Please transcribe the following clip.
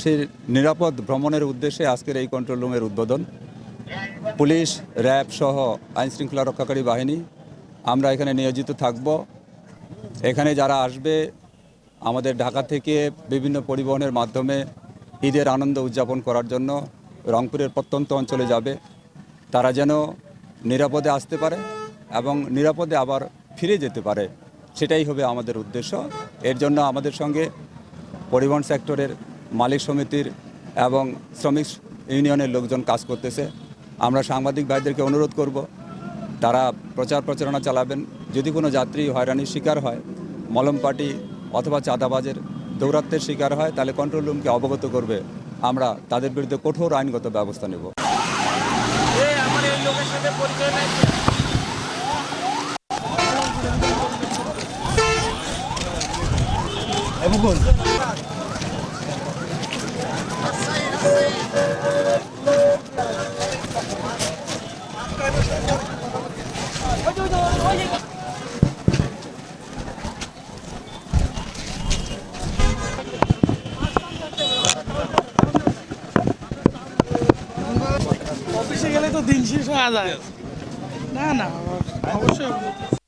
দেশবাসীর নিরাপদ ভ্রমণের উদ্দেশ্যে আজকের এই কন্ট্রোল রুমের উদ্বোধন। পুলিশ, র্যাব সহ আইন শৃঙ্খলা রক্ষাকারী বাহিনী, আমরা এখানে নিয়োজিত থাকব। এখানে যারা আসবে, আমাদের ঢাকা থেকে বিভিন্ন পরিবহনের মাধ্যমে ঈদের আনন্দ উদযাপন করার জন্য রংপুরের প্রত্যন্ত অঞ্চলে যাবে। তারা যেন নিরাপদে আসতে পারে এবং নিরাপদে আবার ফিরে যেতে পারে, সেটাই হবে আমাদের উদ্দেশ্য। এর জন্য আমাদের সঙ্গে পরিবহন সেক্টরের মালিক সমিতির এবং শ্রমিক ইউনিয়নের লোকজন কাজ করতেছে। আমরা সাংবাদিক ভাইদেরকে অনুরোধ করব তারা প্রচার প্রচারণা চালাবেন। যদি কোনো যাত্রী হয়রানির শিকার হয় মলম পার্টি অথবা চাঁদাবাজের দৌরাত্মের শিকার হয় তাহলে কন্ট্রোল রুমকে অবগত করবে। আমরা তাদের বিরুদ্ধে কঠোর আইনগত ব্যবস্থা নেব। আমার এই পরিচয় অফিসে গেলে তো দিন শেষ হয়ে যায়। না না অবশ্যই।